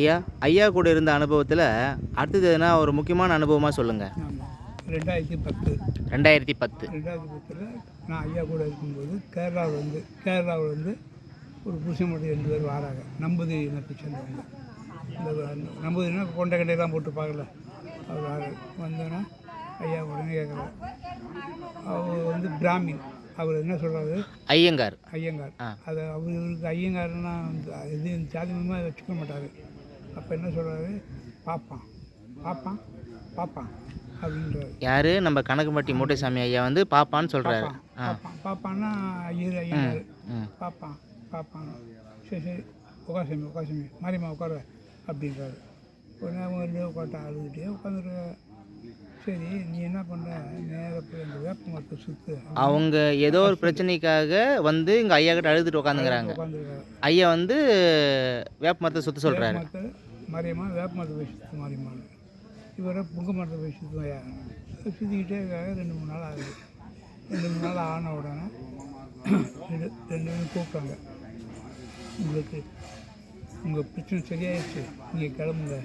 ஐயா ஐயா கூட இருந்த அனுபவத்தில் அடுத்தது எதுனா ஒரு முக்கியமான அனுபவமாக சொல்லுங்கள் ரெண்டாயிரத்தி பத்து. ரெண்டாயிரத்தி பத்து. ரெண்டாயிரத்தி பத்தில் நான் ஐயா கூட இருக்கும்போது கேரளாவில் வந்து கேரளாவில் வந்து ஒரு புருஷன் மட்டும் ரெண்டு பேர் வராங்க. நம்பூதிரி இனத்தை சேர்ந்தவங்க. இந்த நம்பூதிரினா கொண்டை கண்டையெல்லாம் போட்டு பார்க்கல. அவர் வராரு வந்தோன்னா ஐயா உடனே கேட்குறாரு. அவர் வந்து பிராமின். அவர் என்ன சொல்கிறாரு ஐயங்கார். ஐயங்கார். அது அவருக்கு ஐயங்கார்னா எதுவும் ஜாதி மதமாக வச்சுக்க மாட்டார். அப்போ என்ன சொல்கிறாரு பாப்பான் பாப்பான் பாப்பான் அப்படின்றாரு. யார்? நம்ம கணக்குப்பட்டி மூட்டைசாமி ஐயா வந்து பாப்பான்னு சொல்கிறாரு ஆ. பாப்பான் பாப்பான்னா ஐயர் ஐயங்கார் ம் பாப்பான் பாப்பான் சரி சரி உட்காசாமி உட்காசாமி மாரியம்மா உட்கார அப்படின்றாரு. உடனே அவங்க ரெண்டு உட்காட்டா அழுதுகிட்டே உட்காந்துருக்க சரி நீ என்ன பண்ணுற நேராக அந்த அவங்க ஏதோ ஒரு பிரச்சனைக்காக வந்து இங்கே ஐயா கிட்ட அழுதுட்டு உட்காந்துங்கிறாங்க உட்காந்துருக்காரு ஐயா வந்து வேப்ப மரத்தை சுற்ற சொல்கிறாரு மாரியம்மா வேப்ப மரத்தை போய் சுற்று மாரியம்மான்னு இவரை புங்க மரத்தை போய் சுற்றுவாயா சுற்றிக்கிட்டே இருக்காங்க. ரெண்டு மூணு நாள் ஆகுது. ரெண்டு மூணு நாள் ஆன உடனே ரெண்டு ரெண்டு பேரும் கூப்பிட்டாங்க. உங்களுக்கு உங்கள் பிரச்சனை சரியாயிடுச்சு. நீங்கள் கிளம்புங்க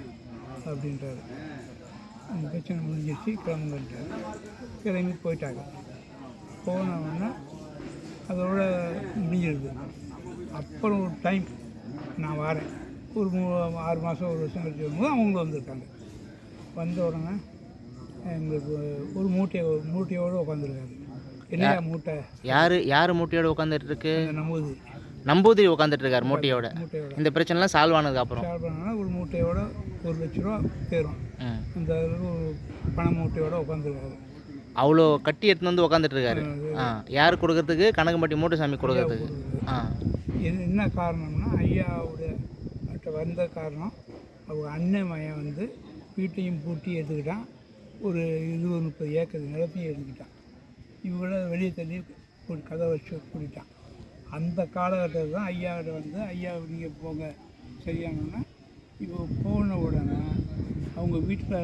அப்படின்றாரு. உங்கள் பிரச்சனை முடிஞ்சிருச்சு கிளம்புங்கன்றாரு. கிளம்பி போயிட்டாங்க. போன உடனே அதோட முடிஞ்சிருது அப்புறம் ஒரு டைம் நான் வரேன். ஒரு மூ ஆறு மாதம் ஒரு வருஷம் கழிச்சு வரும்போது அவங்களும் வந்திருக்காங்க. வந்த உடனே எங்களுக்கு ஒரு மூட்டையை மூட்டையோடு உட்காந்துருக்காரு என்னையா மூட்டை? யார் யார் மூட்டையோட உட்காந்துட்டு இருக்கு அந்த நம்பூதி நம்பூதிரி உட்காந்துட்டு இருக்காரு மூட்டையோட. இந்த பிரச்சனைலாம் சால்வ் ஆனதுக்கு அப்புறம். ஷேர் பண்ணோன்னா ஒரு மூட்டையோட ஒரு லட்ச ரூபா தேரும். அந்த ஒரு பண மூட்டையோட உட்காந்துருக்காரு அவ்வளோ கட்டி எடுத்துன்னு வந்து உட்காந்துட்டு இருக்காரு ஆ யார் கொடுக்கறதுக்கு? கணக்குப்பட்டி மூட்டைசாமி கொடுக்கறதுக்கு. ஆ. இது என்ன காரணம்னா ஐயாவுடைய கிட்ட வந்த காரணம் அவங்க அண்ணன் மகன் வந்து வீட்டையும் பூட்டி எடுத்துக்கிட்டான். ஒரு இருபது முப்பது ஏக்கர் நிலத்தையும் எடுத்துக்கிட்டான். இவங்கள வெளியே தள்ளி ஒரு கதை வச்சு கூட்டிட்டான் அந்த காலகட்டத்தில் தான் ஐயாவிட்ட வந்து ஐயா நீங்கள் போங்க. சரியானோன்னா இப்போ போன உடனே அவங்க வீட்டில்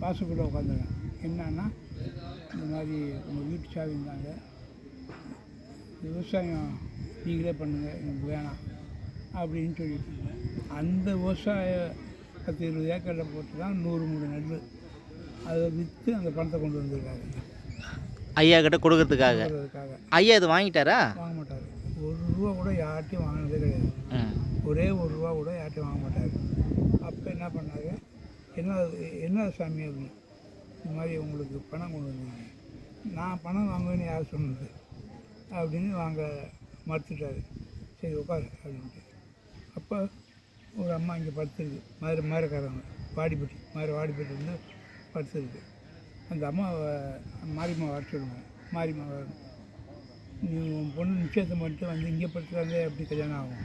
வாசக்குள்ள உட்காந்துருக்கான் என்னன்னா இந்த மாதிரி உங்கள் வீட்டு சாவி இருந்தாங்க. விவசாயம் நீங்களே பண்ணுங்கள் எனக்கு வேணாம் அப்படின்னு சொல்லிட்டு அந்த விவசாய பத்து இருபது ஏக்கரில் போட்டு தான் நூறு மூணு நெல் அதை விற்று அந்த பணத்தை கொண்டு வந்திருக்காரு. ஐயா கிட்ட கொடுக்கறதுக்காக? ஐயா இது வாங்கிட்டாரா? வாங்க மாட்டார். ஒரு ரூபா கூட யார்ட்டையும் வாங்கினதே கிடையாது. ஒரே ஒரு ரூபா கூட யார்ட்டையும் வாங்க மாட்டார். அப்போ என்ன பண்ணாங்க என்ன என்ன சாமி அப்படின்னு இந்த மாதிரி உங்களுக்கு பணம் கொண்டு வந்தீங்க நான் பணம் வாங்குவேன்னு யார் சொன்னது? அப்படின்னு வாங்க மறுத்துட்டாரு. சரி உட்காரு அப்படின்ட்டு. அப்போ ஒரு அம்மா இங்கே படுத்துருக்கு. மாதிரி மதுரைக்காரங்க வாடிப்பட்டி மாதிரி வாடிப்பட்டி வந்து படுத்துருக்கு. அந்த அம்மாவை மாரியம்மா வர சொல்லுவேன் மாரியம்மா வரணும் நீ உன் பொண்ணு நிச்சயத்தம் பண்ணிட்டு வந்து இங்கே படுத்துக்காதே எப்படி கல்யாணம் ஆகும்.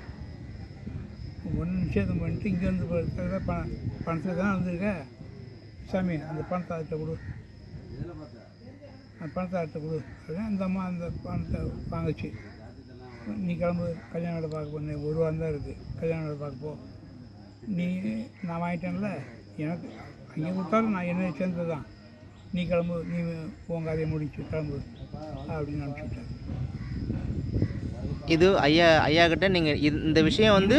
உன் பொண்ணு நிச்சயத்தம் பண்ணிட்டு இங்கேருந்து படுத்துக்கிறத பணம் பணத்தில் தான் வந்திருக்க சாமி அந்த பணத்தை அவர்கிட்ட கொடு. அந்த பணத்தை அவர்கிட்ட கொடு. அப்படின்னு அந்த அம்மா அந்த பணத்தை வாங்குச்சு. நீ கிளம்பு கல்யாணம் வேலை பார்க்க பண்ணு ஒரு வாரம் தான் இருக்குது கல்யாணம் வேலை பார்க்க போ. நீ நான் வாங்கிட்டேன்ல. எனக்கு அங்கே கொடுத்தாலும் நான் என்னை சேர்ந்தது தான் நீ கிளம்பு நீ உன் கதையை முடிச்சு கிளம்பு அப்படின்னு அனுப்பிச்சுட்டேன் இது ஐயா ஐயா கிட்ட நீங்கள் இந்த விஷயம் வந்து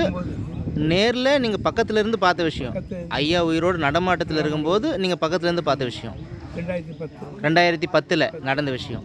நேரில் நீங்கள் பக்கத்துல இருந்து பார்த்த விஷயம். ஐயா உயிரோடு நடமாட்டத்தில் இருக்கும்போது நீங்கள் பக்கத்துல இருந்து பார்த்த விஷயம். ரெண்டாயிரத்தி பத்து. ரெண்டாயிரத்தி பத்தில் நடந்த விஷயம்.